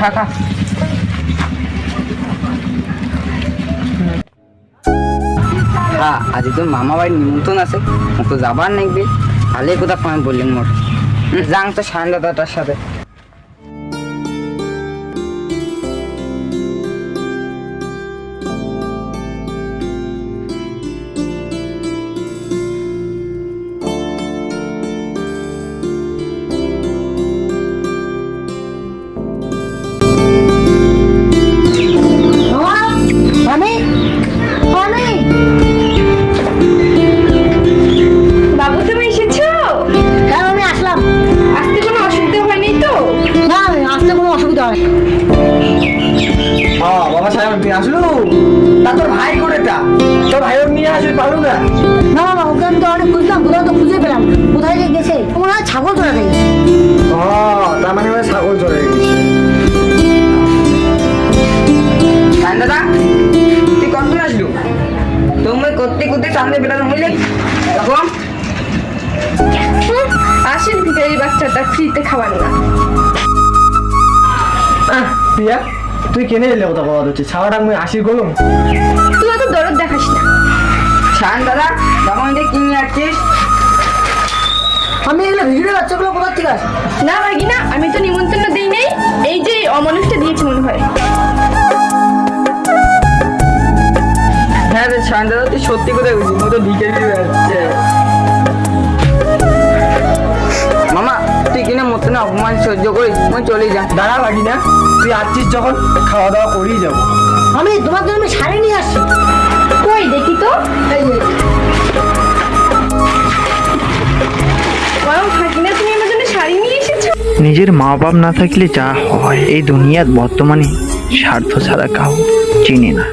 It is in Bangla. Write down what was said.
খা খা আজ তো মামা বাড়ির নিমন্ত্রণ আছে। তো যাবার নাকবে ভালো কোথা ফোন বললেন মোট যাং তো সায়ন দাদাটার সাথে। আসলু? তা তোর ভাই কোনেটা তোর ভাই ওর নিয়ে আসবি পারু না? না বাবা ওকে আমি তো অনেক খুঁজলাম কোথাও তো খুঁজে পেলাম কোথায় যে গেছে হয় ছাগল চড়াতে গেছে। ও তার মানে ওরা ছাগল চলে গেছে। দাদা তুই কখন আসলু? তুমি করতে করতে সামনে বেটানো হইলে? তখন? আসেন ভিখারি বাচ্চাটা ফ্রিতে খাবার না আহ, প্রিয়া? তুই কেনে এলে কথা কথা হচ্ছে ছাওয়াটা আমি আসি গলম তুই অত দরদ দেখাস না। সায়ন দাদা তখন যে কিনে আসছিস? আমি এগুলো ভিডিও বাচ্চাগুলো কোথার থেকে আসে? না ভাগিনা আমি তো নিমন্ত্রণ দিই নাই। এই যে অমানুষটা দিয়েছে মনে হয়। হ্যাঁ রে সায়ন দাদা তুই সত্যি কথা বলছিস মতো ঢিকে দিয়ে যাচ্ছে অপমান সহ্য করিস মই চলে যা। দাঁড়া লাগি না তুই আসছিস যখন খাওয়া দাওয়া করেই যাব। আমি তোমার জন্য শাড়ি নিয়ে আসছি। কই দেখি তো। এই যে। তুমি নিজের মা বাপ না থাকলে যা হয় এই দুনিয়ার বর্তমানে স্বার্থ ছাড়া কাউ চিনি না।